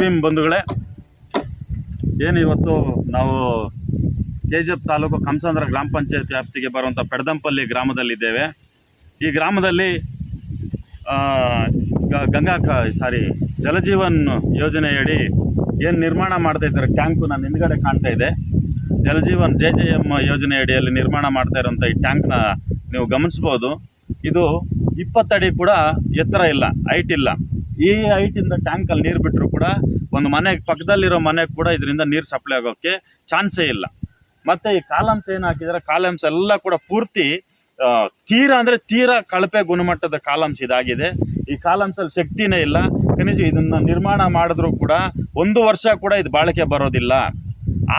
ಭೀಮ್ ಬಂಧುಗಳೇ. ಏನು ಇವತ್ತು ನಾವು K G F taluk Kamsandra ಗ್ರಾಮ ಪಂಚಾಯತ್ ವ್ಯಾಪ್ತಿಗೆ ಬರುವಂಥ ಪೆಡದಂಪಲ್ಲಿ ಗ್ರಾಮದಲ್ಲಿದ್ದೇವೆ. ಈ ಗ್ರಾಮದಲ್ಲಿ ಗಂಗಾ ಕ, ಸಾರಿ, ಜಲಜೀವನ್ ಯೋಜನೆಯಡಿ ಏನು ನಿರ್ಮಾಣ ಮಾಡ್ತಾ ಇದ್ದಾರೆ, ಟ್ಯಾಂಕು ನಾನು ಹಿಂದ್ಗಡೆ ಕಾಣ್ತಾ ಇದೆ. ಜಲಜೀವನ್ ಜೆ ಜೆ ಎಂ ಯೋಜನೆ ಅಡಿಯಲ್ಲಿ ನಿರ್ಮಾಣ ಮಾಡ್ತಾ ಇರುವಂಥ ಈ ಟ್ಯಾಂಕ್ನ ನೀವು ಗಮನಿಸ್ಬೋದು. ಇದು ಇಪ್ಪತ್ತಡಿ ಕೂಡ ಎತ್ತರ ಇಲ್ಲ, ಹೈಟ್ ಇಲ್ಲ. ಈ ಹೈಟಿಂದ ಟ್ಯಾಂಕಲ್ಲಿ ನೀರು ಬಿಟ್ಟರು ಕೂಡ ಒಂದು ಮನೆ, ಪಕ್ಕದಲ್ಲಿರೋ ಮನೆಗೆ ಕೂಡ ಇದರಿಂದ ನೀರು ಸಪ್ಲೈ ಆಗೋಕ್ಕೆ ಚಾನ್ಸೇ ಇಲ್ಲ. ಮತ್ತು ಈ ಕಾಲಮ್ಸ್ ಏನು ಹಾಕಿದ್ರೆ? ಕಾಲಮ್ಸ್ ಎಲ್ಲ ಕೂಡ ಪೂರ್ತಿ ತೀರಾ ಅಂದರೆ ತೀರಾ ಕಳಪೆ ಗುಣಮಟ್ಟದ ಕಾಲಮ್ಸ್ ಇದಾಗಿದೆ. ಈ ಕಾಲಮ್ಸಲ್ಲಿ ಶಕ್ತಿನೇ ಇಲ್ಲ. ಕನಿಷ್ಠ ಇದನ್ನು ನಿರ್ಮಾಣ ಮಾಡಿದ್ರೂ ಕೂಡ ಒಂದು ವರ್ಷ ಕೂಡ ಇದು ಬಾಳಿಕೆ ಬರೋದಿಲ್ಲ.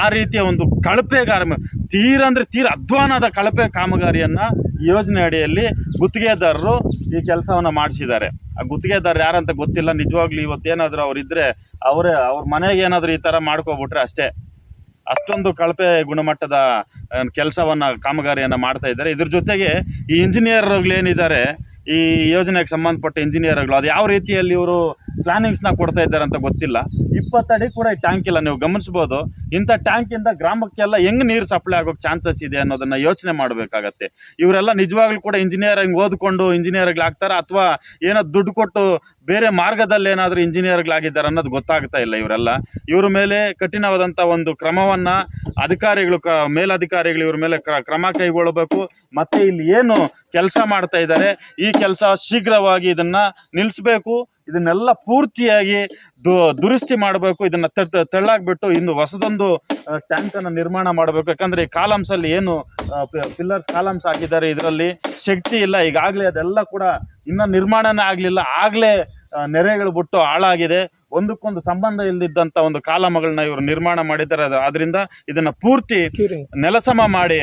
ಆ ರೀತಿಯ ಒಂದು ಕಳಪೆ ಕಾರ್ಮ ತೀರ ಅಂದರೆ ತೀರ ಅಧ್ವಾನದ ಕಳಪೆ ಕಾಮಗಾರಿಯನ್ನು ಯೋಜನೆ ಅಡಿಯಲ್ಲಿ ಗುತ್ತಿಗೆದಾರರು ಈ ಕೆಲಸವನ್ನು ಮಾಡಿಸಿದ್ದಾರೆ. ಆ ಗುತ್ತಿಗೆದಾರರು ಯಾರಂತ ಗೊತ್ತಿಲ್ಲ, ನಿಜವಾಗ್ಲೂ ಇವತ್ತೇನಾದರೂ ಅವರಿದ್ದರೆ ಅವರೇ, ಅವ್ರ ಮನೆಗೆ ಏನಾದರೂ ಈ ಥರ ಮಾಡ್ಕೊಬಿಟ್ರೆ ಅಷ್ಟೇ. ಅಷ್ಟೊಂದು ಕಳಪೆ ಗುಣಮಟ್ಟದ ಕೆಲಸವನ್ನು, ಕಾಮಗಾರಿಯನ್ನು ಮಾಡ್ತಾ ಇದ್ದಾರೆ. ಇದ್ರ ಜೊತೆಗೆ ಈ ಇಂಜಿನಿಯರ್ಗಳೇನಿದ್ದಾರೆ ಈ ಯೋಜನೆಗೆ ಸಂಬಂಧಪಟ್ಟ ಇಂಜಿನಿಯರ್ಗಳು ಅದು ಯಾವ ರೀತಿಯಲ್ಲಿ ಇವರು ಪ್ಲಾನಿಂಗ್ಸ್ನ ಕೊಡ್ತಾ ಇದ್ದಾರೆ ಅಂತ ಗೊತ್ತಿಲ್ಲ. ಇಪ್ಪತ್ತಡಿ ಕೂಡ ಈ ಟ್ಯಾಂಕ್ ಇಲ್ಲ, ನೀವು ಗಮನಿಸ್ಬೋದು. ಇಂಥ ಟ್ಯಾಂಕಿಂದ ಗ್ರಾಮಕ್ಕೆಲ್ಲ ಹೆಂಗೆ ನೀರು ಸಪ್ಲೈ ಆಗೋಕ್ಕೆ ಚಾನ್ಸಸ್ ಇದೆ ಅನ್ನೋದನ್ನು ಯೋಚನೆ ಮಾಡಬೇಕಾಗತ್ತೆ. ಇವರೆಲ್ಲ ನಿಜವಾಗ್ಲೂ ಕೂಡ ಇಂಜಿನಿಯರಿಂಗ್ ಓದ್ಕೊಂಡು ಇಂಜಿನಿಯರ್ಗಳಾಗ್ತಾರೆ ಅಥವಾ ಏನೋ ದುಡ್ಡು ಕೊಟ್ಟು ಬೇರೆ ಮಾರ್ಗದಲ್ಲಿ ಏನಾದರೂ ಇಂಜಿನಿಯರ್ಗಳಾಗಿದ್ದಾರೆ ಅನ್ನೋದು ಗೊತ್ತಾಗ್ತಾ ಇಲ್ಲ ಇವರೆಲ್ಲ. ಇವ್ರ ಮೇಲೆ ಕಠಿಣವಾದಂಥ ಒಂದು ಕ್ರಮವನ್ನು ಅಧಿಕಾರಿಗಳು ಕ, ಮೇಲಧಿಕಾರಿಗಳು ಇವ್ರ ಮೇಲೆ ಕ್ರ- ಕ್ರಮ ಕೈಗೊಳ್ಳಬೇಕು. ಮತ್ತು ಇಲ್ಲಿ ಏನು ಕೆಲಸ ಮಾಡ್ತಾ ಇದ್ದಾರೆ ಈ ಕೆಲಸ ಶೀಘ್ರವಾಗಿ ಇದನ್ನು ನಿಲ್ಲಿಸಬೇಕು ಇದನ್ನೆಲ್ಲ ಪೂರ್ತಿಯಾಗಿ ದು, ದುರಸ್ತಿ ಮಾಡಬೇಕು, ಇದನ್ನು ತಟ್ ತಳ್ಳಾಕ್ಬಿಟ್ಟು ಇನ್ನು ಹೊಸದೊಂದು ಟ್ಯಾಂಕನ್ನು ನಿರ್ಮಾಣ ಮಾಡಬೇಕು. ಯಾಕಂದರೆ ಈ ಕಾಲಮ್ಸಲ್ಲಿ ಏನು ಪಿಲ್ಲರ್ಸ್ ಕಾಲಮ್ಸ್ ಹಾಕಿದ್ದಾರೆ ಇದರಲ್ಲಿ. ಶಕ್ತಿ ಇಲ್ಲ, ಈಗಾಗಲೇ ಅದೆಲ್ಲ ಕೂಡ ಇನ್ನೂ ನಿರ್ಮಾಣನೇ ಆಗಲಿಲ್ಲ. ಆಗಲೇ ನೆರೆಗಳು ಬಿಟ್ಟು ಹಾಳಾಗಿದೆ. ಒಂದಕ್ಕೊಂದು ಸಂಬಂಧ ಇಲ್ಲದಿದ್ದಂಥ ಒಂದು ಕಾಲಮಗಳನ್ನ ಇವರು ನಿರ್ಮಾಣ ಮಾಡಿದ್ದಾರೆ. ಅದು- ಅದರಿಂದ ಇದನ್ನು ಪೂರ್ತಿ ನೆಲಸಮ ಮಾಡಿ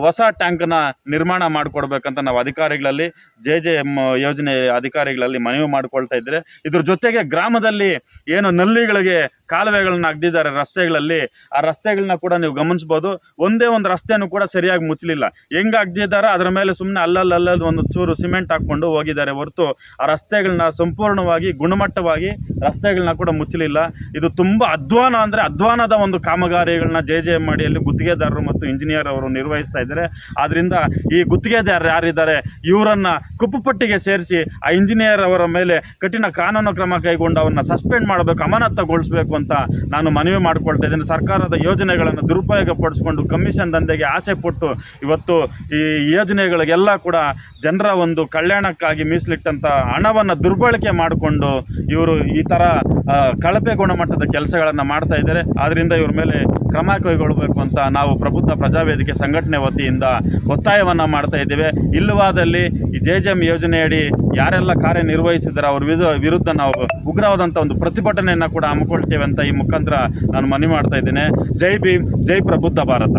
ಹೊಸ ನ ನಿರ್ಮಾಣ ಮಾಡಿಕೊಡ್ಬೇಕಂತ ನಾವು ಅಧಿಕಾರಿಗಳಲ್ಲಿ ಜೆ ಜೆ ಎಂ ಯೋಜನೆ ಅಧಿಕಾರಿಗಳಲ್ಲಿ ಮನವಿ ಮಾಡ್ಕೊಳ್ತಾ ಇದ್ರೆ ಇದ್ರ ಜೊತೆಗೆ ಗ್ರಾಮದಲ್ಲಿ ಏನು ನಲ್ಲಿಗಳಿಗೆ ಕಾಲುವೆಗಳನ್ನ ಅಗ್ದಿದ್ದಾರೆ ರಸ್ತೆಗಳಲ್ಲಿ ಆ ರಸ್ತೆಗಳನ್ನ ಕೂಡ ನೀವು ಗಮನಿಸ್ಬೋದು. ಒಂದೇ ಒಂದು ರಸ್ತೆಯನ್ನು ಕೂಡ ಸರಿಯಾಗಿ ಮುಚ್ಚಲಿಲ್ಲ. ಹೆಂಗ ಅಗ್ದಿದ್ದಾರೆ ಅದರ ಮೇಲೆ ಸುಮ್ಮನೆ ಅಲ್ಲಲ್ಲಲ್ಲದ ಒಂದು ಚೂರು ಸಿಮೆಂಟ್ ಹಾಕ್ಕೊಂಡು ಹೋಗಿದ್ದಾರೆ ಹೊರತು ಆ ರಸ್ತೆಗಳನ್ನ ಸಂಪೂರ್ಣವಾಗಿ ಗುಣಮಟ್ಟವಾಗಿ ರಸ್ತೆಗಳನ್ನ ಕೂಡ ಮುಚ್ಚಲಿಲ್ಲ. ಇದು ತುಂಬ ಅಧ್ವಾನ ಅಂದರೆ ಅಧ್ವಾನದ ಒಂದು ಕಾಮಗಾರಿಗಳನ್ನ ಜೆ ಜೆ ಎಂ ಅಡಿಯಲ್ಲಿ ಗುತ್ತಿಗೆದಾರರು ಮತ್ತು ಇಂಜಿನಿಯರ್ ಅವರು ನಿರ್ವಹಿಸ್ತಾ ಇದ್ದಾರೆ. ಆದ್ದರಿಂದ ಈ ಗುತ್ತಿಗೆದಾರರು ಯಾರಿದ್ದಾರೆ? ಇವರನ್ನು ಕುಪ್ಪುಪಟ್ಟಿಗೆ ಸೇರಿಸಿ ಆ ಇಂಜಿನಿಯರ್ ಅವರ ಮೇಲೆ ಕಠಿಣ ಕಾನೂನು ಕ್ರಮ ಕೈಗೊಂಡು ಅವನ್ನ ಸಸ್ಪೆಂಡ್ ಮಾಡಬೇಕು, ಅಮಾನತುಗೊಳಿಸಬೇಕು ಅಂತ ನಾನು ಮನವಿ ಮಾಡಿಕೊಳ್ತಾ ಇದ್ದೇನೆ. ಸರ್ಕಾರದ ಯೋಜನೆಗಳನ್ನು ದುರುಪಯೋಗ ಪಡಿಸ್ಕೊಂಡು ಕಮಿಷನ್ ದಂಧೆಗೆ ಆಸೆ ಪಟ್ಟು ಇವತ್ತು ಈ ಯೋಜನೆಗಳಿಗೆಲ್ಲ ಕೂಡ ಜನರ ಒಂದು ಕಲ್ಯಾಣಕ್ಕಾಗಿ ಮೀಸಲಿಟ್ಟಂಥ ಹಣವನ್ನು ದುರ್ಬಳಕೆ ಮಾಡಿಕೊಂಡು ಇವರು ಈ ಥರ ಕಳಪೆ ಗುಣಮಟ್ಟದ ಕೆಲಸಗಳನ್ನು ಮಾಡ್ತಾ ಇದ್ದಾರೆ. ಆದ್ದರಿಂದ ಇವ್ರ ಮೇಲೆ ಕ್ರಮ ಕೈಗೊಳ್ಳಬೇಕು ಅಂತ ನಾವು ಪ್ರಬುದ್ಧ ಪ್ರಜಾವೇದಿಕೆ ಸಂಘಟನೆ ವತಿಯಿಂದ ಒತ್ತಾಯವನ್ನು ಮಾಡ್ತಾ ಇದ್ದೇವೆ. ಇಲ್ಲವಾದಲ್ಲಿ ಈ ಜೆ ಜೆ ಎಂ ಯೋಜನೆಯಡಿ ಯಾರೆಲ್ಲ ಕಾರ್ಯನಿರ್ವಹಿಸಿದ್ದಾರೆ ಅವ್ರ ವಿರುದ್ಧ ವಿರುದ್ಧ ನಾವು ಉಗ್ರವಾದಂಥ ಒಂದು ಪ್ರತಿಭಟನೆಯನ್ನು ಕೂಡ ಹಮ್ಮಿಕೊಳ್ತೇವೆ ಅಂತ ಈ ಮುಖಾಂತರ ನಾನು ಮನವಿ ಮಾಡ್ತಾ ಇದ್ದೇನೆ. ಜೈ ಭೀಮ್, ಜೈ ಪ್ರಬುದ್ಧ ಭಾರತ.